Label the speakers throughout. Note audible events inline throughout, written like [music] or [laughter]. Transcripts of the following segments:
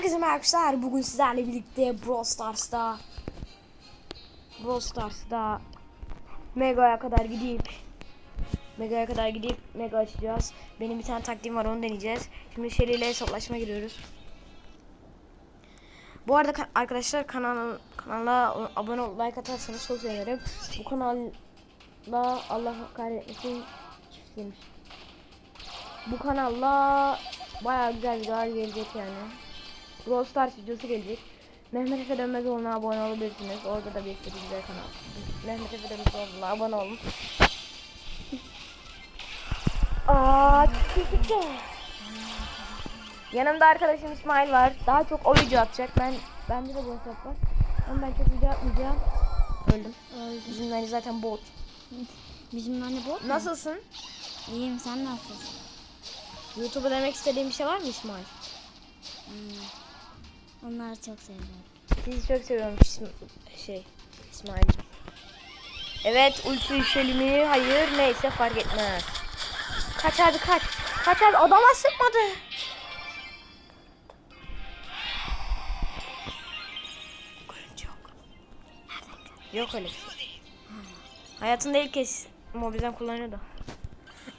Speaker 1: Herkese merhaba arkadaşlar. Bugün sizlerle birlikte Brawl Stars'ta Brawl Stars'ta Mega'ya kadar gidip Mega'ya kadar gidip Mega açacağız. Benim bir tane taktiğim var onu deneyeceğiz. Şimdi Shelly ile hesaplaşma giriyoruz. Bu arada ka- arkadaşlar kanal kanala abone olup like atarsanız çok sevinirim. Bu kanalla Allah kahretmesin çiftlemiş. Bu kanalla bayağı güzel videolar gelecek yani. Brawl Stars videosu gelecek. Mehmet Efe Dönmezoğlu'na abone olabilirsiniz. Orada da bir sürü güzel kanal. Mehmet Efe Dönmezoğlu'na abone olun. Aa. [laughs] Yanımda arkadaşım İsmail var. Daha çok o video atacak. Ben bende de bu hesap var. Ama ben çok video atmayacağım. Öldüm. Bizim Nani zaten bot.
Speaker 2: Bizim anne bu.
Speaker 1: Nasılsın?
Speaker 2: İyiyim sen nasılsın?
Speaker 1: YouTube'a demek istediğin bir şey var mı İsmail?
Speaker 2: Onları çok seviyorum.
Speaker 1: Sizi çok seviyorum İsm- şey İsmail. Evet ulti mi? Hayır neyse fark etmez. Kaç abi kaç. Kaç abi adama sıkmadı. Yok. Yok öyle bir şey. Hayatında ilk kez mobilden kullanıyor da.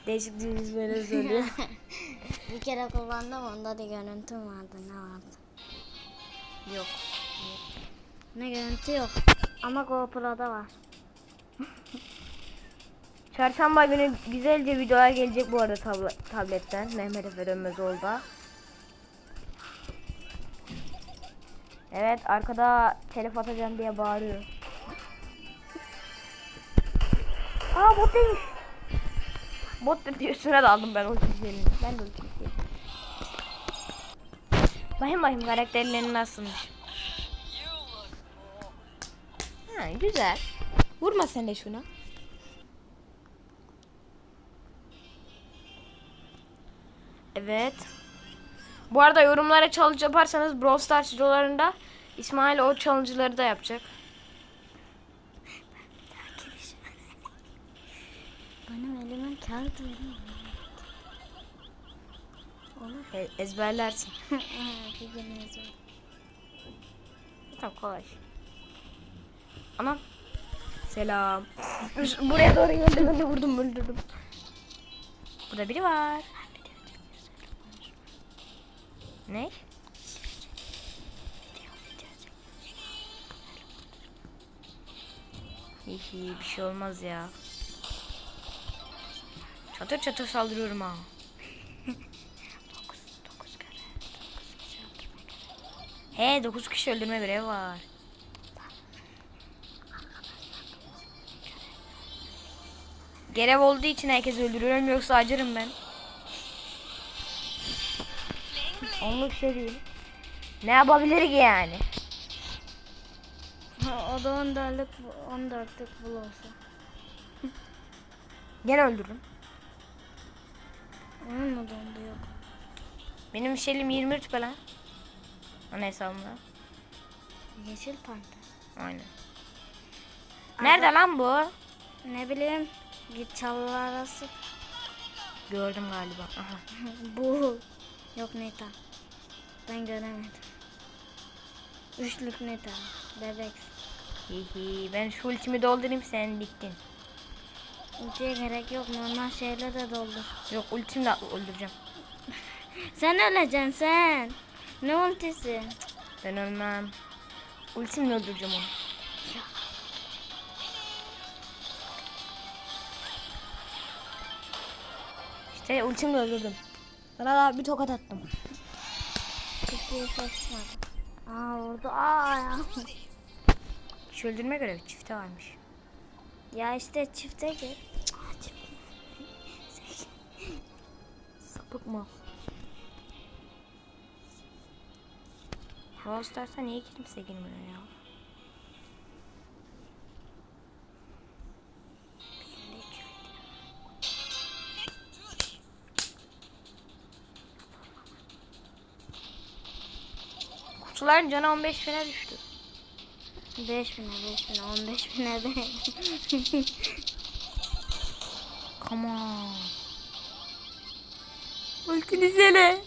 Speaker 1: Değişik böyle söylüyor. [laughs]
Speaker 2: Bir kere kullandım onda da görüntüm vardı ne vardı?
Speaker 1: Yok.
Speaker 2: Ne görüntü yok. Ama GoPro'da var. [laughs]
Speaker 1: Çarşamba günü güzelce videolar gelecek bu arada tabla- tabletten. Mehmet Efe Dönmezoğlu'da. Evet arkada telef atacağım diye bağırıyor. Aa bot değilmiş. Bot dedi üstüne daldım ben o çizgilerini. Ben de o. Bakayım bakayım karakterlerin nasılmış. Ha güzel. Vurma sen de şuna. Evet. Bu arada yorumlara challenge yaparsanız Brawl Stars videolarında İsmail o challenge'ları da yapacak.
Speaker 2: Benim elime kağıt verin. Olur.
Speaker 1: E- ezberlersin. [laughs]
Speaker 2: Var.
Speaker 1: Tamam kolay. Anam. Selam. Buraya doğru geldim ben de vurdum öldürdüm. Burada biri var. Ne? Hihi bir şey olmaz ya. Çatır çatır saldırıyorum ha. He 9 kişi öldürme görevi var. Görev olduğu için herkes öldürüyorum yoksa acırım ben. Onu söyleyeyim. Ne yapabilir ki yani?
Speaker 2: O da 14'lük 14'lük bul olsa. [laughs]
Speaker 1: Gene öldürürüm.
Speaker 2: Onun mu dondu yok.
Speaker 1: Benim şeyim 20 rütbe lan. Ana hesabımda.
Speaker 2: Yeşil panta.
Speaker 1: Aynen. Nerede lan bu?
Speaker 2: Ne bileyim. Git çalı arası.
Speaker 1: Gördüm galiba. Aha. [laughs]
Speaker 2: Bu. Yok Nita. Ben göremedim. Üçlük Nita. Bebek.
Speaker 1: Hihi ben şu ultimi doldurayım sen bittin.
Speaker 2: Ultiye gerek yok. Normal şeyle de doldur.
Speaker 1: Yok ultimle öldüreceğim. [laughs]
Speaker 2: Sen öleceksin sen. Ne ultisi?
Speaker 1: Ben ölmem. Ultimle öldüreceğim onu. İşte ultimle öldürdüm. Sana daha bir tokat attım.
Speaker 2: Saçmadı. Aa vurdu. Aa ya.
Speaker 1: Kişi öldürme görevi çifte varmış.
Speaker 2: Ya işte çifte gir.
Speaker 1: Sapık mı? Brawl Stars'a niye kimse girmiyor ya? Kutuların canı 15 bine düştü.
Speaker 2: 5 bine 5 bine 15 bine değil. [laughs]
Speaker 1: Come on. Ultini sene.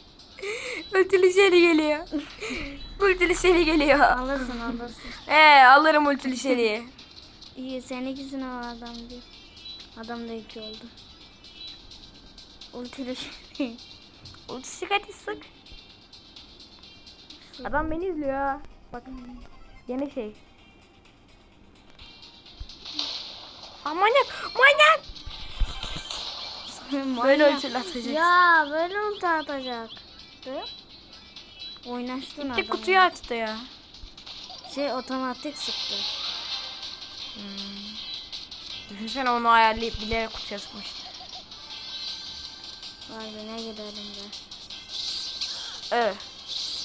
Speaker 1: Ultili geliyor. [laughs] ultili seri geliyor.
Speaker 2: Alırsın alırsın. [laughs]
Speaker 1: Ee alırım ultili seriyi. [laughs]
Speaker 2: İyi sen ikisini al adam değil. Adam da iki oldu. Ultili şey.
Speaker 1: Ulti sık hadi sık. Adam beni izliyor ha. Bak. Yeni şey. Aa, manyak manyak. Böyle ulti atacak.
Speaker 2: Ya böyle ulti atacaktı. Oynaştın
Speaker 1: Bir
Speaker 2: adamı.
Speaker 1: kutuyu açtı ya.
Speaker 2: Şey otomatik sıktı.
Speaker 1: Düşünsene onu ayarlayıp bilerek kutuya sıkmış.
Speaker 2: Harbi ne gidelim be.
Speaker 1: Evet.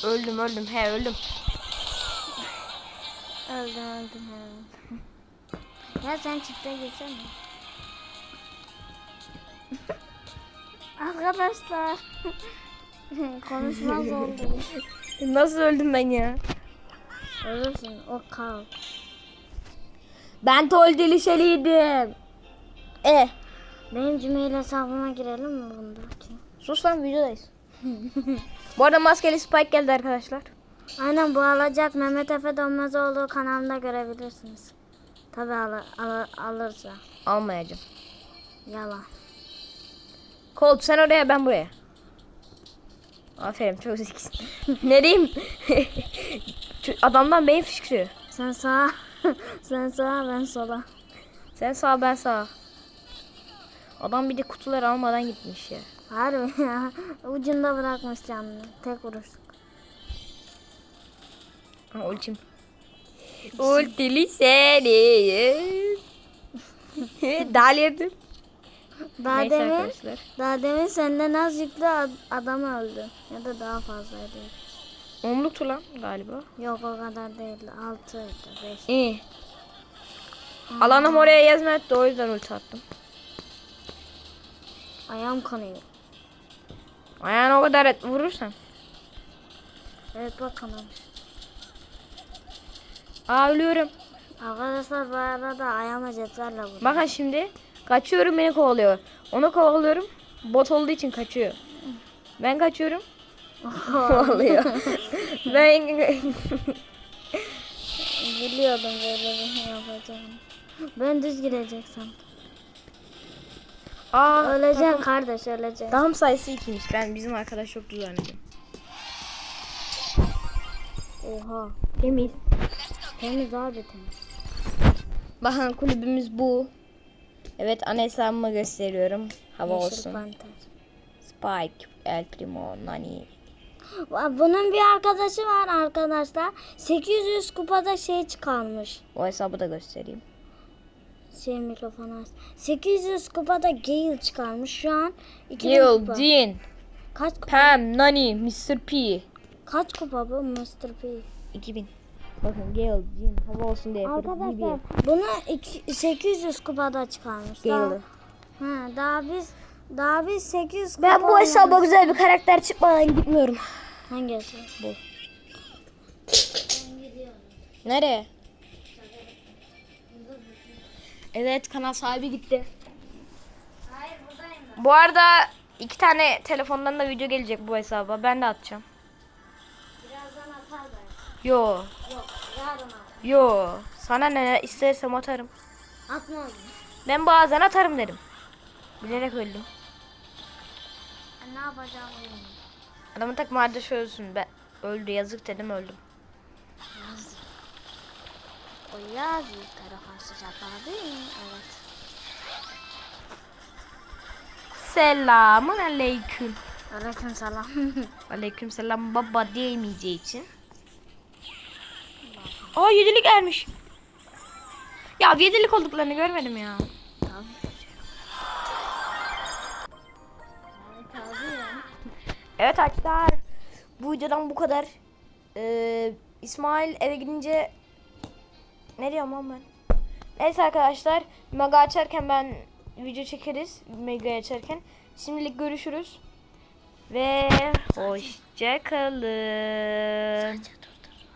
Speaker 1: Öldüm öldüm he öldüm. [laughs]
Speaker 2: Öldüm öldüm öldüm. [laughs] ya sen çifte gitsene. [laughs] Arkadaşlar. Konuşmaz oldum.
Speaker 1: Nasıl öldüm ben ya?
Speaker 2: Ölürsün o kal.
Speaker 1: Ben tol delişeliydim. E.
Speaker 2: Benim Gmail hesabıma girelim mi bundaki?
Speaker 1: Sus lan videodayız. [laughs] Bu arada maskeli Spike geldi arkadaşlar.
Speaker 2: Aynen bu alacak Mehmet Efe Donmazoğlu kanalında görebilirsiniz. Tabi al, al, alırsa.
Speaker 1: Almayacağım.
Speaker 2: Yalan.
Speaker 1: Colt sen oraya ben buraya. Aferin çok zekisin. [laughs] ne diyeyim? [laughs] Şu Adamdan beyin fışkırıyor.
Speaker 2: Sen sağa, [laughs] sen sağa ben sola.
Speaker 1: Sen sağ ben sağ. Adam bir de kutuları almadan gitmiş ya.
Speaker 2: Harbi ya. Ucunda bırakmış canını. Tek vuruşluk.
Speaker 1: Ha, ultim. Ultili seni. Dalirdim.
Speaker 2: Daha
Speaker 1: Neyse
Speaker 2: demin,
Speaker 1: arkadaşlar.
Speaker 2: daha demin senden az yüklü ad- adam öldü. Ya da daha fazlaydı.
Speaker 1: Onluktu lan galiba.
Speaker 2: Yok o kadar değildi. 6 5.
Speaker 1: İyi. Alanım oraya yazma etti o yüzden ulti attım.
Speaker 2: Ayağım kanıyor.
Speaker 1: Ayağına o kadar et vurursan.
Speaker 2: Evet bak kanamış.
Speaker 1: Aa ölüyorum.
Speaker 2: Arkadaşlar bu arada ayağıma cetvelle vurdu.
Speaker 1: Bakın şimdi kaçıyorum beni kovalıyor. Onu kovalıyorum. Bot olduğu için kaçıyor. Ben kaçıyorum. [laughs] Kovalıyor. ben [laughs]
Speaker 2: Biliyordum böyle bir şey yapacağını. Ben düz girecek sandım.
Speaker 1: Aa
Speaker 2: Öleceksin kardeş öleceksin.
Speaker 1: Tam sayısı ikiymiş. Ben bizim arkadaş çok düzenledim.
Speaker 2: Oha.
Speaker 1: Temiz.
Speaker 2: Temiz abi temiz.
Speaker 1: Bakın kulübümüz bu. Evet ana hesabımı gösteriyorum. Hava
Speaker 2: Yeşil
Speaker 1: olsun.
Speaker 2: panter.
Speaker 1: Spike, El Primo, Nani.
Speaker 2: Bunun bir arkadaşı var arkadaşlar. 800 kupada şey çıkarmış.
Speaker 1: O hesabı da göstereyim.
Speaker 2: Şey mikrofonu aç. 800 kupada Gale çıkarmış. Şu an 2000
Speaker 1: Gil,
Speaker 2: kupa.
Speaker 1: Dean,
Speaker 2: Kaç kupa?
Speaker 1: Pam, Nani, Mr. P.
Speaker 2: Kaç kupa bu Mr. P?
Speaker 1: 2000. Bakın Gale, Dean, hava olsun diye.
Speaker 2: Arkadaşlar bunu iki- 800 kupada çıkarmış. Daha,
Speaker 1: Gale'ı.
Speaker 2: ha, daha biz daha biz 800 kupa
Speaker 1: Ben bu hesaba güzel bir karakter çıkmadan gitmiyorum.
Speaker 2: Hangisi?
Speaker 1: Bu. Nereye? Evet kanal sahibi gitti.
Speaker 2: Hayır buradayım
Speaker 1: Bu arada iki tane telefondan da video gelecek bu hesaba. Ben de atacağım. Yo.
Speaker 2: Yok yarın at.
Speaker 1: Yo. Sana ne istersem atarım.
Speaker 2: Atma onu.
Speaker 1: Ben bazen atarım dedim. Bilerek öldüm.
Speaker 2: Ne bilmiyorum.
Speaker 1: Adamın takma arkadaşı ölsün. Ben öldü yazık dedim öldüm.
Speaker 2: O yaz bir tarafa sıcaklar değil mi? Evet.
Speaker 1: Selamun aleyküm.
Speaker 2: Aleyküm selam. [laughs]
Speaker 1: Aleyküm selam baba diyemeyeceği için. Aa yedilik ermiş. Ya yedilik olduklarını görmedim ya. Evet arkadaşlar. Bu videodan bu kadar. Ee, İsmail eve gidince ne diyorum lan ben? Neyse arkadaşlar. Mega açarken ben video çekeriz. Mega açarken. Şimdilik görüşürüz. Ve hoşça kalın.